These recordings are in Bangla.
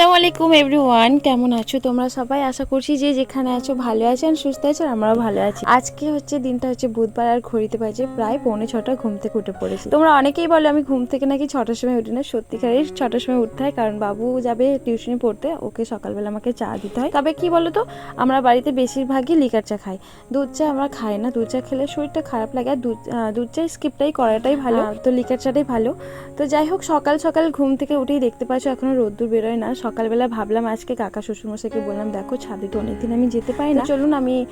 আসসালামু আলাইকুম এভরিওয়ান কেমন আছো তোমরা সবাই? আশা করছি যে যেখানে আছো ভালো আছেন সুস্থ আছো আর আমরাও ভালো আছি। আজকে হচ্ছে দিনটা হচ্ছে বুধবার আর ঘড়িতে বাজে প্রায় পৌনে ছটা ঘুম থেকে উঠে পড়েছি। তোমরা অনেকেই বলো আমি ঘুম থেকে নাকি ছটার সময় উঠি না। সত্যিকারের ছটার সময় উঠতে হয় কারণ বাবু যাবে টিউশনি পড়তে ওকে সকালবেলা আমাকে চা দিতে হয়। তবে কি বলো তো আমরা বাড়িতে বেশিরভাগই লিকার চা খাই। দুধ চা আমরা খাই না দুধ চা খেলে শরীরটা খারাপ লাগে আর দুধ দুধ চা স্কিপটাই করাটাই ভালো। তো লিকার চাটাই ভালো। তো যাই হোক সকাল সকাল ঘুম থেকে উঠেই দেখতে পাচ্ছ এখনও রোদ্দুর বেরোয় না। সকালবেলা ভাবলাম আজকে কাকা শ্বশুরমশাইকে বললাম দেখো ছাদে তো অনেকদিন আমি যেতে পারি না। চলুন আমি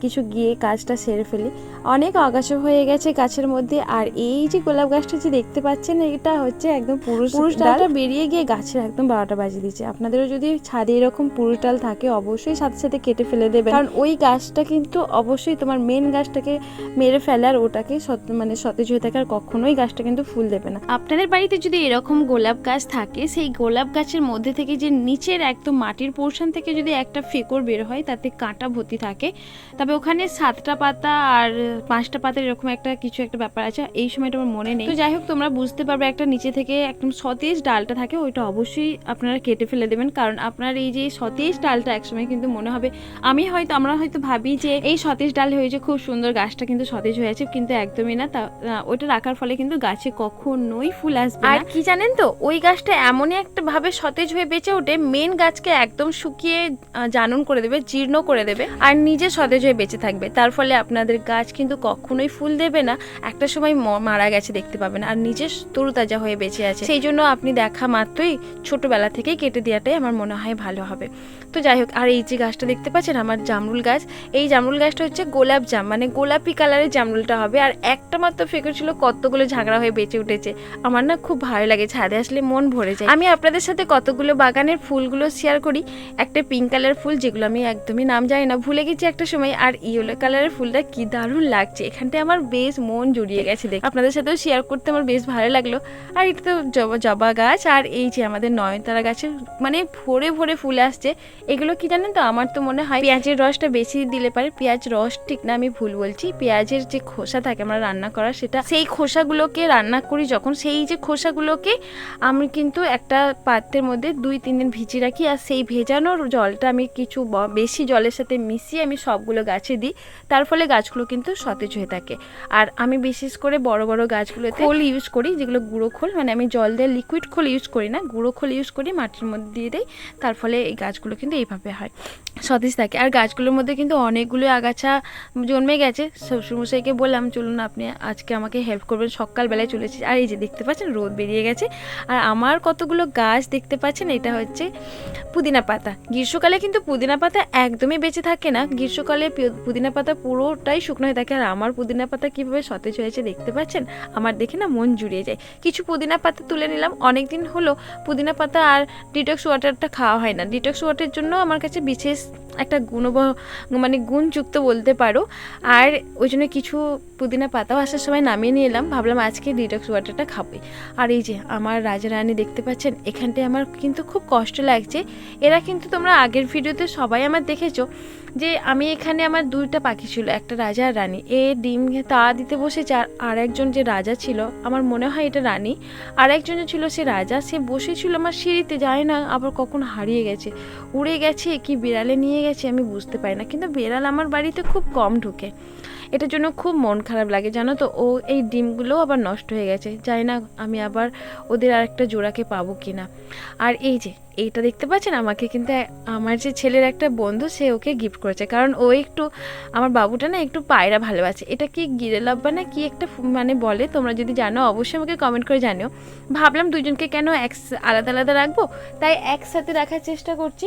কিছু গিয়ে কাজটা সেরে ফেলি। অনেক আগাছা হয়ে গেছে গাছের মধ্যে আর এই যে গোলাপ গাছটা যে দেখতে পাচ্ছেন এটা হচ্ছে একদম পুরুষ পুরুষ ডালটা বেরিয়ে গিয়ে গাছের একদম বারোটা বাজিয়ে দিচ্ছে আপনাদেরও যদি ছাদে এরকম পুরুষ ডাল থাকে অবশ্যই সাথে সাথে কেটে ফেলে দেবেন। কারণ ওই গাছটা কিন্তু অবশ্যই তোমার মেন গাছটাকে মেরে ফেলে আর ওটাকে সত- মানে সতেজ হয়ে থাকে আর কখনোই গাছটা কিন্তু ফুল দেবে না। আপনাদের বাড়িতে যদি এরকম গোলাপ গাছ থাকে সেই গোলাপ গাছের মধ্যে থেকে যে নিচের একদম মাটির পোর্শন থেকে যদি একটা ফেকর বের হয়, তাতে কাঁটা ভর্তি থাকে। তবে ওখানে সাতটা পাতা আর পাঁচটা পাতার এরকম একটা কিছু একটা ব্যাপার আছে, এই সময়টা আমার মনে নেই। তো যাই হোক, তোমরা বুঝতে পারবে একটা নিচে থেকে একদম সতেজ ডালটা থাকে, ওইটা অবশ্যই আপনারা কেটে ফেলে দেবেন। কারণ আপনার এই যে সতেজ ডালটা একসময় কিন্তু মনে হবে, আমি হয়তো, আমরা হয়তো ভাবি যে এই সতেজ ডাল হয়েছে, খুব সুন্দর গাছটা কিন্তু সতেজ হয়ে আছে, কিন্তু একদমই না। তা ওইটা রাখার ফলে কিন্তু গাছে কখনোই ফুল আসবে আর কি জানেন তো, ওই গাছটা এমনই একটা ভাবে সতেজ হয়ে বেঁচে উঠে মেন গাছকে একদম শুকিয়ে জানুন করে দেবে, জীর্ণ করে দেবে আর নিজে সতেজ হয়ে বেঁচে থাকবে। তার ফলে আপনাদের গাছ কিন্তু কখনোই ফুল দেবে না। একটা সময় মারা গেছে দেখতে পাবেন আর নিজে তরুতাজা হয়ে বেঁচে আছে। সেই জন্য আপনি দেখা মাত্রই ছোটবেলা থেকেই কেটে দেওয়াটাই আমার মনে হয় ভালো হবে। তো যাই হোক, আর এই যে গাছটা দেখতে পাচ্ছেন, আমার জামরুল গাছ, এই জামরুল গাছটা হচ্ছে গোলাপ জাম মানে গোলাপি কালারের জামরুলটা হবে, আর একটা মাত্র ফেকর ছিল কতগুলো ঝাগড়া হয়ে বেঁচে উঠেছে। আমার না খুব ভালো লাগে, ছাদে আসলে মন ভরে যায়। আমি আপনাদের সাথে কতগুলো বাগানের ফুলগুলো শেয়ার করি, একটা পিঙ্ক কালার ফুল, যেগুলো আমি একদমই নাম জানি না, ভুলে গেছি একটা সময়, আর ইয়েলো কালারের ফুলটা কি দারুণ লাগছে, এখানটায় আমার বেশ মন জুড়িয়ে গেছে দেখ আপনাদের সাথেও শেয়ার করতে আমার বেশ ভালো লাগল। আর এটা তো জবা জবা গাছ, আর এই যে আমাদের নয়নতারা গাছে মানে ভরে ভরে ফুল আসছে এগুলো কি জানেন তো? আমার তো মনে হয় পেঁয়াজের রসটা বেশি দিলে পারে। পেঁয়াজ রস ঠিক না, আমি ভুল বলছি। পেঁয়াজের যে খোসা থাকে আমরা রান্না করা, সেটা সেই খোসাগুলোকে রান্না করি যখন। সেই যে খোসাগুলোকে আমি কিন্তু একটা পাত্রের মধ্যে দুই, তিন দিন ভিজিয়ে রাখি। আর সেই ভেজানোর জলটা আমি কিছু বেশি জলের সাথে মিশিয়ে আমি সবগুলো গাছে দিই। তার ফলে গাছগুলো কিন্তু সতেজ হয়ে থাকে। আর আমি বিশেষ করে বড় বড় গাছগুলোতে খোল ইউজ করি, যেগুলো গুঁড়ো খোল। মানে আমি জল দিয়ে লিকুইড খোল ইউজ করি না, গুঁড়ো খোল ইউজ করি, মাটির মধ্যে দিয়ে দিই। তার ফলে এই গাছগুলো কিন্তু এইভাবে হয়। সতেজ থাকে। আর গাছগুলোর মধ্যে কিন্তু অনেকগুলো আগাছা জন্মে গেছে। শ্বশুরমশাইকে বললাম, চলুন আপনি আজকে আমাকে হেল্প করবেন। সকালবেলায় চলেছি আর এই যে দেখতে পাচ্ছেন, রোদ বেরিয়ে গেছে। আর আমার কতগুলো গাছ দেখতে পাচ্ছেন, এটা হচ্ছে পুদিনা পাতা। গ্রীষ্মকালে কিন্তু পুদিনা পাতা একদমই বেঁচে থাকে না। গ্রীষ্মকালে পুদিনা পাতা পুরোটাই শুকনো হয়ে থাকে। আর আমার পুদিনা পাতা কীভাবে সতেজ হয়েছে দেখতে পাচ্ছেন? আমার দেখে না মন জুড়িয়ে যায়। কিছু পুদিনা পাতা তুলে নিলাম। অনেক দিন হলো পুদিনা পাতা আর ডিটক্স ওয়াটারটা খাওয়া হয় না। ডিটক্স ওয়াটারের জন্য আমার কাছে বিশেষ একটা গুণব মানে গুণযুক্ত বলতে পারো। আর ওই জন্য কিছু পুদিনা পাতাও আসার সময় নামিয়ে নিয়ে এলাম। ভাবলাম আজকে ডিটক্স ওয়াটারটা খাবে আর এই যে আমার রাজা রানী দেখতে পাচ্ছেন, এখানটায় আমার কিন্তু খুব কষ্ট লাগছে। এরা কিন্তু তোমরা আগের ভিডিওতে সবাই আমার দেখেছ। যে আমি এখানে আমার দুইটা পাখি ছিল, একটা রাজা আর রানী। এ ডিম তা দিতে বসে বসেছে আর একজন যে রাজা ছিল, আমার মনে হয় এটা রানী। আর একজন যে ছিল সে রাজা, সে বসেছিল আমার সিঁড়িতে যায় না আবার কখন হারিয়ে গেছে। উড়ে গেছে, কি বিড়ালে নিয়ে গেছে আমি বুঝতে পারি না, কিন্তু বিড়াল আমার বাড়িতে খুব কম ঢুকে। এটার জন্য খুব মন খারাপ লাগে, জানো তো? ও এই ডিমগুলো আবার নষ্ট হয়ে গেছে। জানি না আমি আবার ওদের আর একটা জোড়াকে পাবো কি না আর এই যে, এইটা দেখতে পাচ্ছেন? আমাকে কিন্তু আমার যে ছেলের একটা বন্ধু, সে ওকে গিফট করেছে। কারণ ও একটু, আমার বাবুটা না একটু পায়রা ভালোবাসে। এটা কি গিরেলাব্বা না কি একটা মানে বলে? তোমরা যদি জানো, অবশ্যই আমাকে কমেন্ট করে জানিও। ভাবলাম দুজনকে কেন এক আলাদা আলাদা রাখব? তাই একসাথে রাখার চেষ্টা করছি।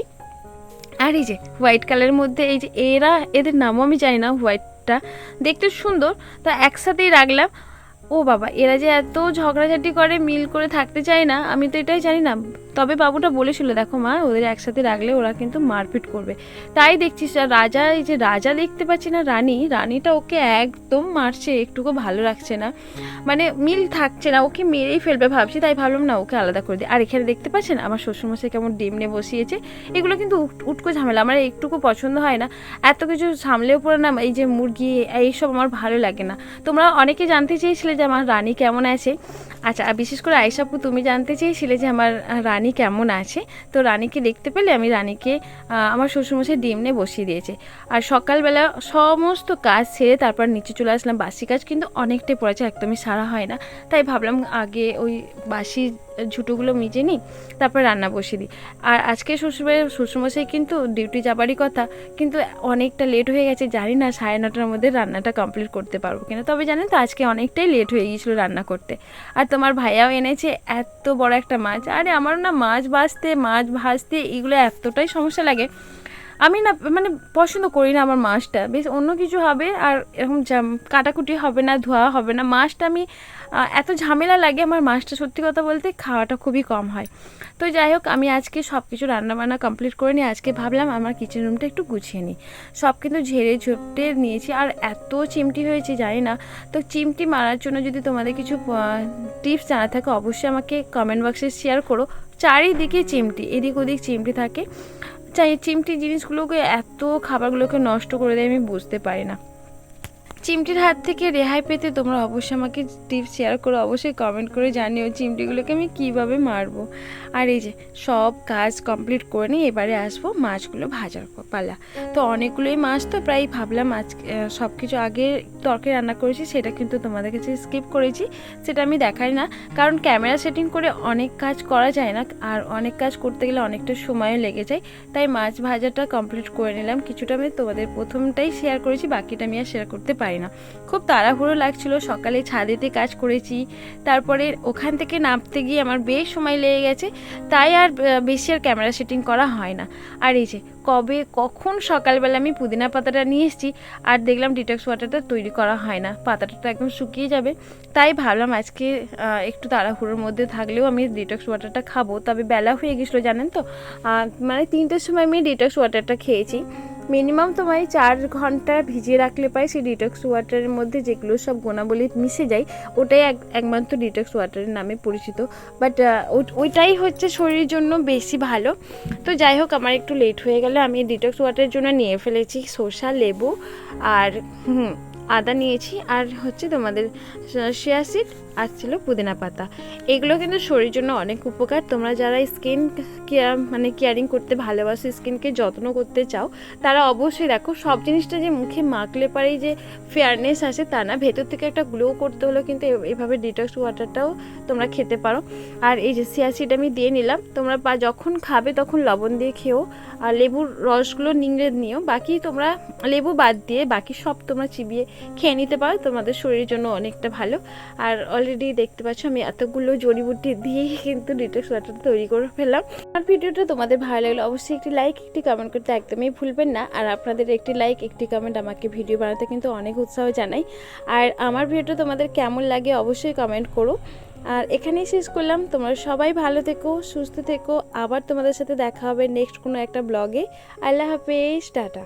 আর এই যে হোয়াইট কালারের মধ্যে এই যে, এরা, এদের নামও আমি জানি না হোয়াইটটা দেখতে সুন্দর, তা একসাথেই রাখলাম। ও বাবা, এরা যে এত ঝগড়াঝাটি করে, মিল করে থাকতে চায় না, আমি তো এটাই জানি না। তবে বাবুটা বলেছিল, দেখো মা, ওদের একসাথে রাখলে ওরা কিন্তু মারপিট করবে। তাই দেখছিস রাজা, এই যে রাজা দেখতে পাচ্ছি না, রানী, রানীটা ওকে একদম মারছে, একটুকু ভালো রাখছে না। মানে মিল থাকছে না, ওকে মেরেই ফেলবে ভাবছি, তাই ভাবলাম না, ওকে আলাদা করে দিই। আর এখানে দেখতে পাচ্ছেন, আমার শ্বশুরমশাই কেমন ডিম নিয়ে বসিয়েছে। এগুলো কিন্তু উট- উটকো ঝামেলা, আমার একটুকু পছন্দ হয় না। এত কিছু সামলেও পড়ে না, এই যে মুরগি, এইসব আমার ভালো লাগে না। তোমরা অনেকে জানতে চেয়েছিলে যে আমার রানী কেমন আছে। আচ্ছা বিশেষ করে আয়সাপু তুমি জানতে চেয়েছিলে যে আমার রানী রানী কেমন আছে? তো রানীকে দেখতে পেলে আমি রানীকে আমার শ্বশুরমশাই ডিম নিয়ে বসিয়ে দিয়েছে। আর সকালবেলা সমস্ত কাজ ছেড়ে তারপর নিচে চলে আসলাম। বাসি কাজ কিন্তু অনেকটাই পড়েছে, একদমই সারা হয় না। তাই ভাবলাম আগে ওই বাসি ঝুটোগুলো মিজে নিই, তারপর রান্না বসিয়ে দিই। আর আজকে শ্বশুরবাড়ি, শ্বশুরমশাই কিন্তু ডিউটি যাবারই কথা, কিন্তু অনেকটা লেট হয়ে গেছে, জানি না সাড়ে নটার মধ্যে রান্নাটা কমপ্লিট করতে পারব কিনা। তবে জানেন তো, আজকে অনেকটাই লেট হয়ে গিয়েছিল রান্না করতে। আর তোমার ভাইয়াও এনেছে এত বড় একটা মাছ। আরে, আমারও না মাছ ভাজতে মাছ ভাজতে এগুলো এতটাই সমস্যা লাগে আমি না মানে পছন্দ করি না আমার মাছটা। বেশ অন্য কিছু হবে আর এরকম কাটাকুটি হবে না, ধোয়া হবে না। মাছটা আমি এত ঝামেলা লাগে আমার মাছটা সত্যি কথা বলতে খাওয়াটা খুবই কম হয়। তো যাই হোক, আমি আজকে সব কিছু রান্নাবান্না কমপ্লিট করে নিয়ে আজকে ভাবলাম আমার কিচেন রুমটা একটু গুছিয়ে নিই। সব কিন্তু ঝেড়ে ঝুপটে নিয়েছি আর এত চিমটি হয়েছে, জানি না। তো চিমটি মারার জন্য যদি তোমাদের কিছু টিপস জানা থাকে অবশ্যই আমাকে কমেন্ট বক্সে শেয়ার করো। চারিদিকে চিমটি, এদিক ওদিক চিমটি থাকে। চাই চিমটি জিনিসগুলোকে এত খাবারগুলোকে নষ্ট করে দেয় আমি বুঝতে পারি না। চিমটির হাত থেকে রেহাই পেতে তোমরা অবশ্যই আমাকে টিপস শেয়ার করো অবশ্যই কমেন্ট করে জানিও চিমটিগুলোকে আমি কীভাবে মারবো। আর এই যে সব কাজ কমপ্লিট করে নিয়ে এবারে আসব মাছগুলো ভাজার পালা। তো অনেকগুলোই মাছ তো প্রায় ভাবলাম আজ সব কিছু আগে তরকারি রান্না করেছি, সেটা কিন্তু তোমাদের কাছে স্কিপ করেছি, সেটা আমি দেখাই না। কারণ ক্যামেরা সেটিং করে অনেক কাজ করা যায় না, আর অনেক কাজ করতে গেলে অনেকটা সময়ও লেগে যায়। তাই মাছ ভাজাটা কমপ্লিট করে নিলাম। কিছুটা আমি তোমাদের প্রথমটাই শেয়ার করেছি, বাকিটা আমি আর শেয়ার করতে পারি না। খুব তাড়াহুড়ো লাগছিল, সকালে ছাদেতে কাজ করেছি, তারপরে ওখান থেকে নামতে গিয়ে আমার বেশ সময় লেগে গেছে, তাই আর বেশি আর ক্যামেরা সেটিং করা হয় না। আর এই যে, কবে, কখন সকালবেলা আমি পুদিনা পাতাটা নিয়ে এসেছি, আর দেখলাম ডিটক্স ওয়াটারটা তৈরি করা হয় না, পাতাটা তো একদম শুকিয়ে যাবে। তাই ভাবলাম আজকে একটু তাড়াহুড়োর মধ্যে থাকলেও আমি ডিটক্স ওয়াটারটা খাব। তবে বেলা হয়ে গেছিল, জানেন তো? মানে তিনটের সময় আমি ডিটক্স ওয়াটারটা খেয়েছি। মিনিমাম এই চার ঘণ্টা ভিজিয়ে রাখলে পাই সেই ডিটক্স ওয়াটারের মধ্যে যেগুলো সব গোনাবলি মিশে যায়, ওটাই এক, একমাত্র ডিটক্স ওয়াটারের নামে পরিচিত। বাট ওইটাই হচ্ছে শরীরের জন্য বেশি ভালো। তো যাই হোক, আমার একটু লেট হয়ে গেলে, আমি ডিটক্স ওয়াটারের জন্য নিয়ে ফেলেছি শসা লেবু আর আদা নিয়েছি। আর হচ্ছে তোমাদের শিয়া সিড আর ছিল পুদিনা পাতা। এগুলো কিন্তু শরীরের জন্য অনেক উপকার। তোমরা যারা স্কিন কেয়ার মানে কেয়ারিং করতে ভালোবাসো স্কিনকে যত্ন করতে চাও, তারা অবশ্যই দেখো, সব জিনিসটা যে মুখে মাখলে পারেই যে ফেয়ারনেস আসে তা না। ভেতর থেকে একটা গ্লো করতে হলেও কিন্তু এভাবে ডিটক্স ওয়াটারটাও তোমরা খেতে পারো। আর এই যে সিয়া সিড আমি দিয়ে নিলাম। তোমরা বা যখন খাবে তখন লবণ দিয়ে খেও। আর লেবুর রসগুলো নিংড়ে নিও। বাকি তোমরা লেবু বাদ দিয়ে বাকি সব তোমরা চিবিয়ে খেয়ে নিতে পারো। তোমাদের শরীরের জন্য অনেকটা ভালো। আর অলরেডি দেখতে পাচ্ছ, আমি এতগুলো জড়িবুটি দিয়েই কিন্তু ডিটক্স ওয়াটার তৈরি করে ফেললাম। আমার ভিডিওটা তোমাদের ভালো লাগলে অবশ্যই একটি লাইক একটি কমেন্ট করতে একদমই ভুলবেন না। আর আপনাদের একটি লাইক একটি কমেন্ট আমাকে ভিডিও বানাতে কিন্তু অনেক উৎসাহ জানাই। আর আমার ভিডিওটা তোমাদের কেমন লাগে অবশ্যই কমেন্ট করো। আর এখানেই শেষ করলাম। তোমরা সবাই ভালো থেকো, সুস্থ থেকো। আবার তোমাদের সাথে দেখা হবে নেক্সট কোনো একটা ব্লগে আল্লাহ হাফেজ, টাটা।